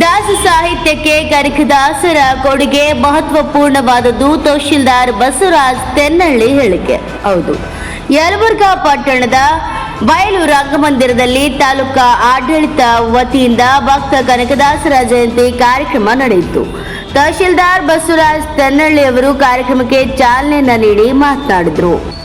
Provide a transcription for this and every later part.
ದಾಸ ಸಾಹಿತ್ಯಕ್ಕೆ ಕನಕದಾಸರ ಕೊಡುಗೆ ಮಹತ್ವಪೂರ್ಣವಾದದ್ದು ತಹಶೀಲ್ದಾರ್ ಬಸವರಾಜ್ ತೆನ್ನಳ್ಳಿ ಹೇಳಿಕೆ. ಹೌದು. ಯಲಬುರ್ಗಾ ಪಟ್ಟಣದ ಬಯಲು ರಂಗಮಂದಿರದಲ್ಲಿ ತಾಲೂಕಾ ಆಡಳಿತ ವತಿಯಿಂದ ಭಕ್ತ ಕನಕದಾಸರ ಜಯಂತಿ ಕಾರ್ಯಕ್ರಮ ನಡೆಯಿತು. ತಹಶೀಲ್ದಾರ್ ಬಸವರಾಜ್ ತೆನ್ನಳ್ಳಿ ಅವರು ಕಾರ್ಯಕ್ರಮಕ್ಕೆ ಚಾಲನೆಯನ್ನ ನೀಡಿ ಮಾತನಾಡಿದರು.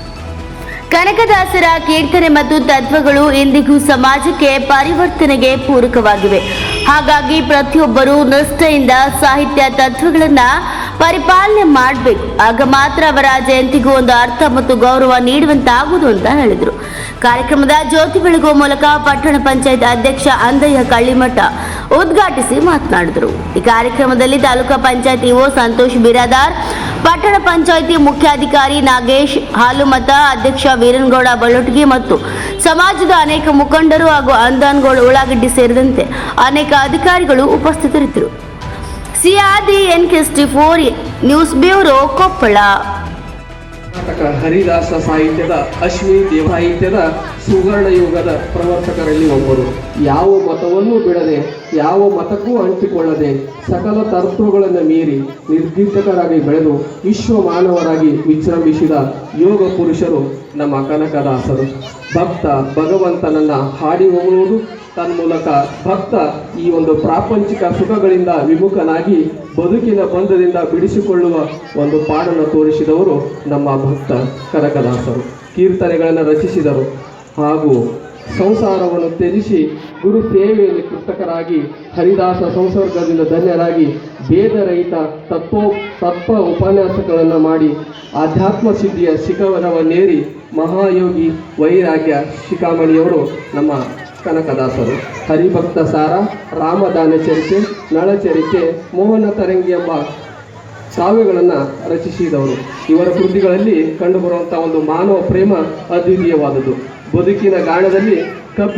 ಕನಕದಾಸರ ಕೀರ್ತನೆ ಮತ್ತು ತತ್ವಗಳು ಇಂದಿಗೂ ಸಮಾಜಕ್ಕೆ ಪರಿವರ್ತನೆಗೆ ಪೂರಕವಾಗಿವೆ. ಹಾಗಾಗಿ ಪ್ರತಿಯೊಬ್ಬರು ನಿಷ್ಠೆಯಿಂದ ಸಾಹಿತ್ಯ ತತ್ವಗಳನ್ನ ಪರಿಪಾಲನೆ ಮಾಡಬೇಕು. ಆಗ ಮಾತ್ರ ಅವರ ಜಯಂತಿಗೂ ಒಂದು ಅರ್ಥ ಮತ್ತು ಗೌರವ ನೀಡುವಂತಾಗುವುದು ಅಂತ ಹೇಳಿದರು. ಕಾರ್ಯಕ್ರಮದ ಜ್ಯೋತಿ ಬೆಳಗುವ ಮೂಲಕ ಪಟ್ಟಣ ಪಂಚಾಯತ್ ಅಧ್ಯಕ್ಷ ಅಂದಯ್ಯ ಕಳ್ಳಿಮಠ ಉದ್ಘಾಟಿಸಿ ಮಾತನಾಡಿದರು. ಈ ಕಾರ್ಯಕ್ರಮದಲ್ಲಿ ತಾಲೂಕಾ ಪಂಚಾಯತ್ ಇಒ ಸಂತೋಷ್ ಬಿರಾದಾರ್ ಪಟ್ಟಣ ಪಂಚಾಯಿತಿ ಮುಖ್ಯಾಧಿಕಾರಿ ನಾಗೇಶ್, ಹಾಲುಮತ ಅಧ್ಯಕ್ಷ ವೀರನ್ಗೌಡ ಬಳ್ಳೊಟ್ಗಿ ಮತ್ತು ಸಮಾಜದ ಅನೇಕ ಮುಖಂಡರು ಹಾಗೂ ಅಂದಾನ್ಗೌಡ ಉಳ್ಳಾಗಡ್ಡಿ ಸೇರಿದಂತೆ ಅನೇಕ ಅಧಿಕಾರಿಗಳು ಉಪಸ್ಥಿತರಿದ್ದರು. CRD N KST four news bureau Koppal. Karnataka ಹರಿದಾಸ ಸಾಹಿತ್ಯದ ಅಶ್ವಿ ದೇವ ಸಾಹಿತ್ಯದ ಸುವರ್ಣ ಯುಗದ ಪ್ರವರ್ತಕರಲ್ಲಿ ಒಬ್ಬರು. ಯಾವ ಮತವನ್ನೂ ಬಿಡದೆ, ಯಾವ ಮತಕ್ಕೂ ಅಂಟಿಕೊಳ್ಳದೆ ಸಕಲ ತತ್ವಗಳನ್ನು ಮೀರಿ ನಿರ್ದಿಷ್ಟಕರಾಗಿ ಬೆಳೆದು ವಿಶ್ವ ಮಾನವರಾಗಿ ವಿಜೃಂಭಿಸಿದ ಯೋಗ ಪುರುಷರು ನಮ್ಮ ಕನಕದಾಸರು. ಭಕ್ತ ಭಗವಂತನನ್ನ ಹಾಡಿ ಹೊಗಳುವುದು ತನ್ಮೂಲಕ ಭಕ್ತ ಈ ಒಂದು ಪ್ರಾಪಂಚಿಕ ಸುಖಗಳಿಂದ ವಿಮುಖನಾಗಿ ಬದುಕಿನ ಬಂಧದಿಂದ ಬಿಡಿಸಿಕೊಳ್ಳುವ ಒಂದು ಪಾಡನ್ನು ತೋರಿಸಿದವರು ನಮ್ಮ ಭಕ್ತ ಕನಕದಾಸರು. ಕೀರ್ತನೆಗಳನ್ನು ರಚಿಸಿದರು. ಹಾಗೂ ಸಂಸಾರವನ್ನು ತ್ಯಜಿಸಿ ಗುರು ಸೇವೆಯಲ್ಲಿ ಕೃತಕರಾಗಿ ಹರಿದಾಸ ಸಂಸರ್ಗದಿಂದ ಧನ್ಯರಾಗಿ ಭೇದರಹಿತ ತತ್ವ ತತ್ವ ಉಪನ್ಯಾಸಗಳನ್ನು ಮಾಡಿ ಆಧ್ಯಾತ್ಮ ಸಿದ್ಧಿಯ ಶಿಖವನವನ್ನೇರಿ ಮಹಾಯೋಗಿ ವೈರಾಗ್ಯ ಶಿಖಾಮಣಿಯವರು ನಮ್ಮ ಕನಕದಾಸರು, ಹರಿಭಕ್ತ ಸಾರ, ರಾಮದಾನ ಚರಿತೆ ನಳಚರಿತೆ ಮೋಹನ ತರಂಗಿ ಎಂಬ ಕಾವ್ಯಗಳನ್ನು ರಚಿಸಿದವರು. ಇವರ ಕೃತಿಗಳಲ್ಲಿ ಕಂಡುಬರುವಂಥ ಒಂದು ಮಾನವ ಪ್ರೇಮ ಅದ್ವಿತೀಯವಾದದ್ದು. ಬದುಕಿನ ಗಾಣದಲ್ಲಿ ಕಪ್ಪಿ